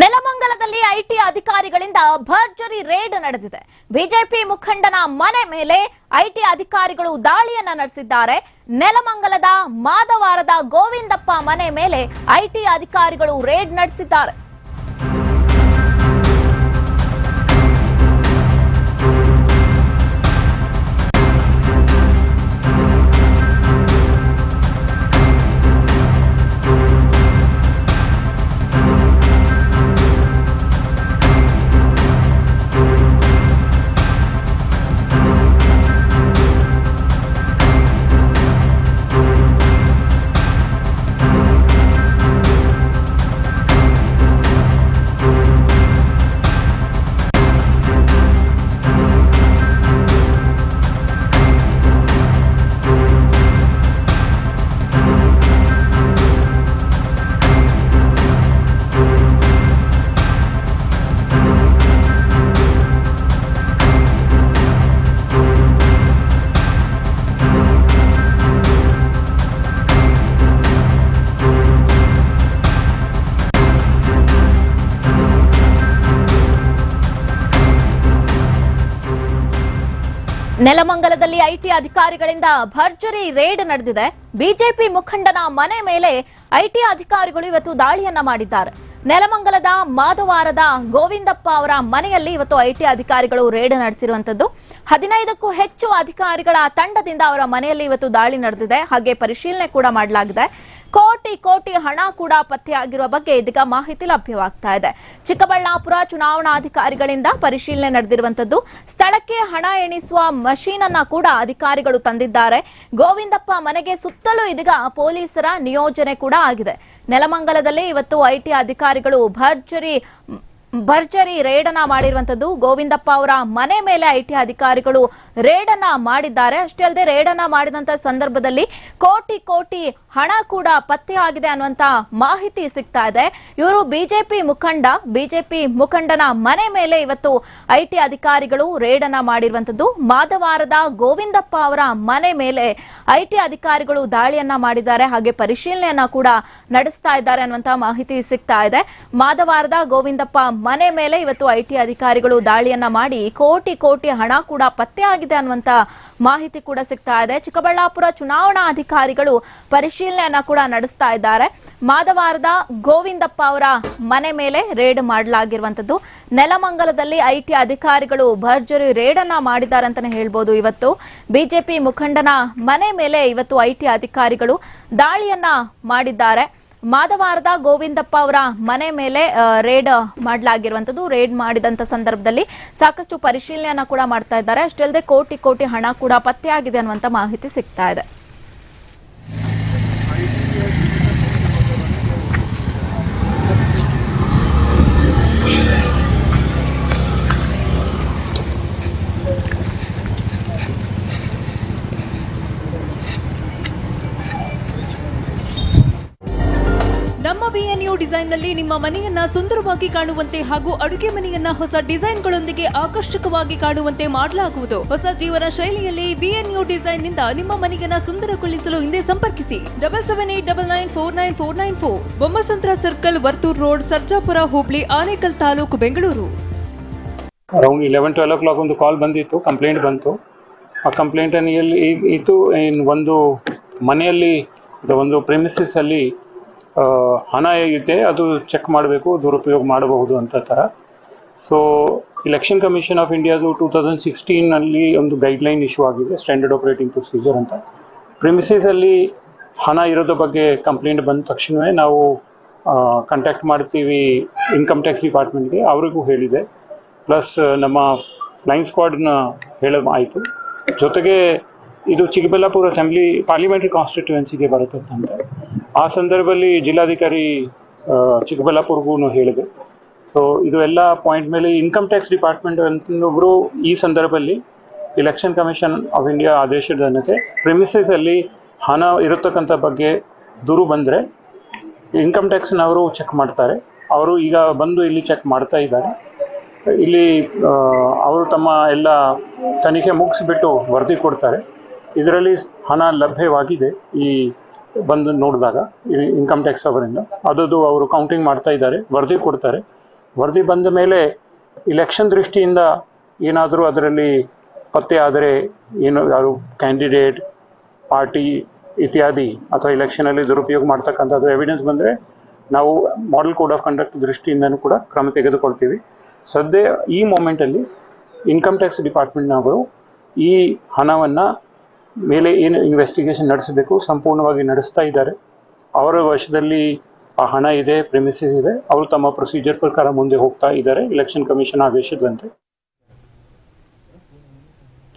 ನೆಲಮಂಗಲದಲ್ಲಿ IT ಅಧಿಕಾರಿಗಳಿಂದ ಭರ್ಜರಿ raid ನಡೆದಿದೆ. ಬಿಜೆಪಿ ಮುಖಂಡನ ಮನೆ ಮೇಲೆ ಐಟಿ ಅಧಿಕಾರಿಗಳು ದಾಳಿಯನ್ನ ನಡೆಸಿದ್ದಾರೆ. ನೆಲಮಂಗಲದ ಮಾದವಾರದ ಗೋವಿಂದಪ್ಪ ಮನೆ ಮೇಲೆ ಐಟಿ ಅಧಿಕಾರಿಗಳು ರೇಡ್ ನಡೆಸಿದ್ದಾರೆ. ನೆಲಮಂಗಲದಲ್ಲಿ ಐಟಿ ಅಧಿಕಾರಿಗಳಿಂದ ಭರ್ಜರಿ ರೇಡ್ ನಡೆದಿದೆ. ಬಿಜೆಪಿ ಮುಖಂಡನ ಮನೆ ಮೇಲೆ ಐಟಿ ಅಧಿಕಾರಿಗಳು ಇವತ್ತು ದಾಳಿಯನ್ನ ಮಾಡಿದ್ದಾರೆ. ನೆಲಮಂಗಲದ ಮಾದವಾರದ ಗೋವಿಂದಪ್ಪ ಅವರ ಮನೆಯಲ್ಲಿ ಇವತ್ತು ಐಟಿ ಅಧಿಕಾರಿಗಳು ರೇಡ್ ನಡೆಸಿರುವಂತದ್ದು. ಹದಿನೈದಕ್ಕೂ ಹೆಚ್ಚು ಅಧಿಕಾರಿಗಳ ತಂಡದಿಂದ ಅವರ ಮನೆಯಲ್ಲಿ ಇವತ್ತು ದಾಳಿ ನಡೆದಿದೆ. ಹಾಗೆ ಪರಿಶೀಲನೆ ಕೂಡ ಮಾಡಲಾಗಿದೆ. ಕೋಟಿ ಕೋಟಿ ಹಣ ಕೂಡ ಪತ್ತೆಯಾಗಿರುವ ಬಗ್ಗೆ ಇದೀಗ ಮಾಹಿತಿ ಲಭ್ಯವಾಗ್ತಾ ಇದೆ. ಚಿಕ್ಕಬಳ್ಳಾಪುರ ಚುನಾವಣಾಧಿಕಾರಿಗಳಿಂದ ಪರಿಶೀಲನೆ ನಡೆದಿರುವಂತದ್ದು ಸ್ಥಳಕ್ಕೆ ಹಣ ಎಣಿಸುವ ಮಷೀನ್ ಅನ್ನ ಕೂಡ ಅಧಿಕಾರಿಗಳು ತಂದಿದ್ದಾರೆ. ಗೋವಿಂದಪ್ಪ ಮನೆಗೆ ಸುತ್ತಲೂ ಇದೀಗ ಪೊಲೀಸರ ನಿಯೋಜನೆ ಕೂಡ ಆಗಿದೆ. ನೆಲಮಂಗಲದಲ್ಲಿ ಇವತ್ತು ಐಟಿ ಅಧಿಕಾರಿಗಳು ಭರ್ಜರಿ ಭರ್ಜರಿ ರೇಡನ್ನ ಮಾಡಿರುವಂತದ್ದು ಗೋವಿಂದಪ್ಪ ಅವರ ಮನೆ ಮೇಲೆ ಐಟಿ ಅಧಿಕಾರಿಗಳು ರೇಡನ್ನ ಮಾಡಿದ್ದಾರೆ. ಅಷ್ಟೇ ಅಲ್ಲದೆ ರೇಡನ್ನ ಮಾಡಿದಂತ ಸಂದರ್ಭದಲ್ಲಿ ಕೋಟಿ ಕೋಟಿ ಹಣ ಕೂಡ ಪತ್ತೆ ಆಗಿದೆ ಅನ್ನುವಂತ ಮಾಹಿತಿ ಸಿಗ್ತಾ ಇದೆ. ಇವರು ಬಿಜೆಪಿ ಮುಖಂಡ. ಬಿಜೆಪಿ ಮುಖಂಡನ ಮನೆ ಮೇಲೆ ಇವತ್ತು ಐಟಿ ಅಧಿಕಾರಿಗಳು ರೇಡನ್ನ ಮಾಡಿರುವಂತದ್ದು ಮಾದವಾರದ ಗೋವಿಂದಪ್ಪ ಅವರ ಮನೆ ಮೇಲೆ ಐಟಿ ಅಧಿಕಾರಿಗಳು ದಾಳಿಯನ್ನ ಮಾಡಿದ್ದಾರೆ. ಹಾಗೆ ಪರಿಶೀಲನೆಯನ್ನ ಕೂಡ ನಡೆಸ್ತಾ ಇದ್ದಾರೆ ಅನ್ನುವಂತ ಮಾಹಿತಿ ಸಿಗ್ತಾ ಇದೆ. ಮಾದವಾರದ ಗೋವಿಂದಪ್ಪ ಮನೆ ಮೇಲೆ ಇವತ್ತು ಐಟಿ ಅಧಿಕಾರಿಗಳು ದಾಳಿಯನ್ನ ಮಾಡಿ ಕೋಟಿ ಕೋಟಿ ಹಣ ಕೂಡ ಪತ್ತೆ ಆಗಿದೆ ಅನ್ನುವಂತ ಮಾಹಿತಿ ಕೂಡ ಸಿಗ್ತಾ ಇದೆ. ಚಿಕ್ಕಬಳ್ಳಾಪುರ ಚುನಾವಣಾ ಅಧಿಕಾರಿಗಳು ಪರಿಶೀಲನೆಯನ್ನ ಕೂಡ ನಡೆಸ್ತಾ ಇದ್ದಾರೆ. ಮಾದವಾರದ ಗೋವಿಂದಪ್ಪ ಅವರ ಮನೆ ಮೇಲೆ ರೇಡ್ ಮಾಡಲಾಗಿರುವಂತದ್ದು. ನೆಲಮಂಗಲದಲ್ಲಿ ಐಟಿ ಅಧಿಕಾರಿಗಳು ಭರ್ಜರಿ ರೇಡ್ ಅನ್ನ ಮಾಡಿದ್ದಾರೆ ಅಂತಾನೆ ಹೇಳ್ಬೋದು ಇವತ್ತು. ಬಿಜೆಪಿ ಮುಖಂಡನ ಮನೆ ಮೇಲೆ ಇವತ್ತು ಐಟಿ ಅಧಿಕಾರಿಗಳು ದಾಳಿಯನ್ನ ಮಾಡಿದ್ದಾರೆ. ಮಾದವಾರದ ಗೋವಿಂದಪ್ಪ ಅವರ ಮನೆ ಮೇಲೆ ರೇಡ್ ಮಾಡಲಾಗಿರುವಂತದ್ದು ರೇಡ್ ಮಾಡಿದಂತ ಸಂದರ್ಭದಲ್ಲಿ ಸಾಕಷ್ಟು ಪರಿಶೀಲನೆಯನ್ನ ಕೂಡ ಮಾಡ್ತಾ ಇದ್ದಾರೆ. ಅಷ್ಟೇ ಕೋಟಿ ಕೋಟಿ ಹಣ ಕೂಡ ಪತ್ತೆಯಾಗಿದೆ ಅನ್ನುವಂತ ಮಾಹಿತಿ ಸಿಗ್ತಾ ಇದೆ. ಬಿಎನ್ಯು ಡಿಸೈನ್ನಲ್ಲಿ ನಿಮ್ಮ ಮನೆಯನ್ನ ಸುಂದರವಾಗಿ ಕಾಣುವಂತೆ ಹಾಗೂ ಅಡುಗೆ ಮನೆಯನ್ನ ಹೊಸ ಡಿಸೈನ್ಗಳೊಂದಿಗೆ ಆಕರ್ಷಕವಾಗಿ ಕಾಣುವಂತೆ ಮಾಡಲಾಗುವುದು. ಹೊಸ ಜೀವನ ಶೈಲಿಯಲ್ಲಿ ಬಿಎನ್ಯು ಡಿಸೈನ್ನಿಂದ ನಿಮ್ಮ ಮನೆಯನ್ನ ಸುಂದರಗೊಳಿಸಲು ಹಿಂದೆ ಸಂಪರ್ಕಿಸಿ. Double seven eight double nine four nine four nine four. Bommasandra circle, Varthur road, Sarjapura, Hubli, Anekal taluk, Bengaluru. Around eleven twelve o'clock ಒಂದು ಕಾಲ್ ಬಂದಿತ್ತು ಕಂಪ್ಲೇಂಟ್ ಬಂತು. ಆ ಕಂಪ್ಲೇಂಟನ್ನು ಇದು ಒಂದು ಮನೆಯಲ್ಲಿ, ಒಂದು ಪ್ರೆಮಿಸಸ್ ಅಲ್ಲಿ ಹಣ ಹೇಗಿದೆ, ಅದು ಚೆಕ್ ಮಾಡಬೇಕು, ದುರುಪಯೋಗ ಮಾಡಬಹುದು ಅಂತ ಥರ ಸೊ ಇಲೆಕ್ಷನ್ ಕಮಿಷನ್ ಆಫ್ ಇಂಡಿಯಾದು ಟೂ ತೌಸಂಡ್ ಸಿಕ್ಸ್ಟೀನಲ್ಲಿ ಒಂದು ಗೈಡ್ಲೈನ್ ಇಶ್ಯೂ ಆಗಿದೆ ಸ್ಟ್ಯಾಂಡರ್ಡ್ ಆಪರೇಟಿಂಗ್ ಪ್ರೊಸೀಜರ್ ಅಂತ. ಪ್ರಿಮಿಸಸಲ್ಲಿ ಹಣ ಇರೋದ್ರ ಬಗ್ಗೆ ಕಂಪ್ಲೇಂಟ್ ಬಂದ ತಕ್ಷಣವೇ ನಾವು ಕಾಂಟ್ಯಾಕ್ಟ್ ಮಾಡ್ತೀವಿ ಇನ್ಕಮ್ ಟ್ಯಾಕ್ಸ್ ಡಿಪಾರ್ಟ್ಮೆಂಟ್ಗೆ ಅವರಿಗೂ ಹೇಳಿದೆ. ಪ್ಲಸ್ ನಮ್ಮ ಫ್ಲೈಂಗ್ ಸ್ಕ್ವಾಡ್ನ ಹೇಳ ಆಯಿತು. ಜೊತೆಗೆ ಇದು ಚಿಕ್ಕಬಳ್ಳಾಪುರ ಅಸೆಂಬ್ಲಿ ಪಾರ್ಲಿಮೆಂಟ್ರಿ ಕಾನ್ಸ್ಟಿಟ್ಯೂಯೆನ್ಸಿಗೆ ಬರುತ್ತಂತೆ ಆ ಸಂದರ್ಭದಲ್ಲಿ ಜಿಲ್ಲಾಧಿಕಾರಿ ಚಿಕ್ಕಬಳ್ಳಾಪುರ್ಗೂ ಹೇಳಿದೆ ಸೊ ಇದು ಎಲ್ಲ ಪಾಯಿಂಟ್ ಮೇಲೆ ಇನ್ಕಮ್ ಟ್ಯಾಕ್ಸ್ ಡಿಪಾರ್ಟ್ಮೆಂಟ್ ಅಂತೊಬ್ಬರು ಈ ಸಂದರ್ಭದಲ್ಲಿ ಇಲೆಕ್ಷನ್ ಕಮಿಷನ್ ಆಫ್ ಇಂಡಿಯಾ ಆದೇಶದಂತೆ ಪ್ರಿಮಿಸಸ್ ಅಲ್ಲಿ ಹಣ ಇರತಕ್ಕಂಥ ಬಗ್ಗೆ ದೂರು ಬಂದರೆ ಇನ್ಕಮ್ ಟ್ಯಾಕ್ಸ್ನವರು ಚೆಕ್ ಮಾಡ್ತಾರೆ. ಅವರು ಈಗ ಬಂದು ಇಲ್ಲಿ ಚೆಕ್ ಮಾಡ್ತಾ ಇದ್ದಾರೆ. ಇಲ್ಲಿ ಅವರು ತಮ್ಮ ಎಲ್ಲ ತನಿಖೆ ಮುಗಿಸ್ಬಿಟ್ಟು ವರದಿ ಕೊಡ್ತಾರೆ. ಇದರಲ್ಲಿ ಹಣ ಲಭ್ಯವಾಗಿದೆ ಈ ಬಂದು ನೋಡಿದಾಗ ಇನ್ಕಮ್ ಟ್ಯಾಕ್ಸ್ ಅವರಿಂದ, ಅದದು ಅವರು ಕೌಂಟಿಂಗ್ ಮಾಡ್ತಾ ಇದ್ದಾರೆ, ವರದಿ ಕೊಡ್ತಾರೆ. ವರದಿ ಬಂದ ಮೇಲೆ ಇಲೆಕ್ಷನ್ ದೃಷ್ಟಿಯಿಂದ ಏನಾದರೂ ಅದರಲ್ಲಿ ಪತ್ತೆ ಆದರೆ ಏನು, ಯಾರು ಕ್ಯಾಂಡಿಡೇಟ್ ಪಾರ್ಟಿ ಇತ್ಯಾದಿ ಅಥವಾ ಇಲೆಕ್ಷನಲ್ಲಿ ದುರುಪಯೋಗ ಮಾಡ್ತಕ್ಕಂಥದ್ದು ಎವಿಡೆನ್ಸ್ ಬಂದರೆ ನಾವು ಮಾಡೆಲ್ ಕೋಡ್ ಆಫ್ ಕಂಡಕ್ಟ್ ದೃಷ್ಟಿಯಿಂದನೂ ಕೂಡ ಕ್ರಮ ತೆಗೆದುಕೊಳ್ತೀವಿ. ಸದ್ಯ ಈ ಮೂಮೆಂಟಲ್ಲಿ ಇನ್ಕಮ್ ಟ್ಯಾಕ್ಸ್ ಡಿಪಾರ್ಟ್ಮೆಂಟ್ನವರು ಈ ಹಣವನ್ನು ಮೇಲೆ ಏನು ಇನ್ವೆಸ್ಟಿಗೇಷನ್ ನಡೆಸಬೇಕು, ಸಂಪೂರ್ಣವಾಗಿ ನಡೆಸ್ತಾ ಇದ್ದಾರೆ. ಅವರ ವಶದಲ್ಲಿ ಆ ಹಣ ಇದೆ ಪ್ರೆಮಿಸಸ್ ಇದೆ. ಅವರು ತಮ್ಮ ಪ್ರೊಸೀಜರ್ ಪ್ರಕಾರ ಮುಂದೆ ಹೋಗ್ತಾ ಇದ್ದಾರೆ ಎಲೆಕ್ಷನ್ ಕಮಿಷನ್ ಆದೇಶದಂತೆ.